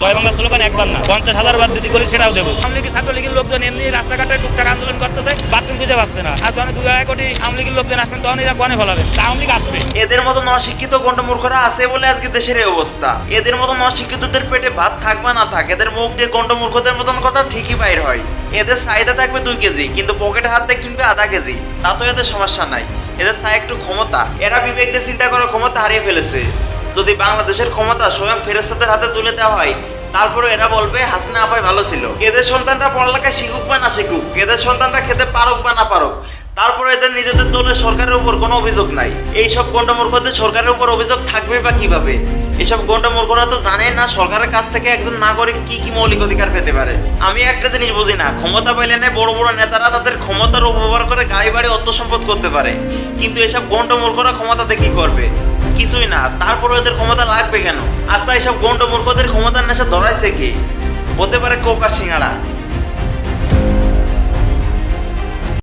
এদের এই অবস্থা। এদের পেটে ভাত থাক বা না থাক, এদের মুখ দিয়ে গণ্ডমূর্খদের মতন কথা ঠিকই বাইর হয়। এদের চাহিদা থাকবে দুই কেজি, কিন্তু পকেটে হাত কিনবে আধা কেজি। তাতেও এদের সমস্যা নাই। এদের চাই একটু ক্ষমতা। এরা বিবেক চিন্তা করার ক্ষমতা হারিয়ে ফেলেছে। যদি বাংলাদেশের ক্ষমতা স্বয়ং ফেরেস্তাদের হাতে তুলে দেওয়া হয় তারপরে এরা বলবে, হাসিনা আপাই ভালো ছিল। এদের সন্তানরা পড়ালেখা শিখুক বা না শিখুক এদের সন্তানরা খেতে পারুক বা না পারুক তারপরে এদের নিজেদের দলের সরকারের উপর কোনো অভিযোগ নাই। এইসব গন্ডমূর্খদের সরকারের উপর অভিযোগ থাকবে বা কীভাবে? এসব গন্ডমূর্খরা তো জানে না সরকারের কাছ থেকে একজন নাগরিক কি কি মৌলিক অধিকার পেতে পারে। আমি একটা জিনিস বুঝি না, ক্ষমতা পাইলে না বড় বড় নেতারা তাদের ক্ষমতার অপব্যবহার করে গাড়ি বাড়ি অর্থ সম্পদ করতে পারে। কিন্তু এসব গন্ডমূর্খরা ক্ষমতাতে কি করবে? কিছুই না তারপরে ওদের ক্ষমতা লাগবে কেন? আস্তা এইসব গন্ডমূর্খদের ক্ষমতার নেশা ধরাইছে কি? হতে পারে কোকা সিঙ্গাড়া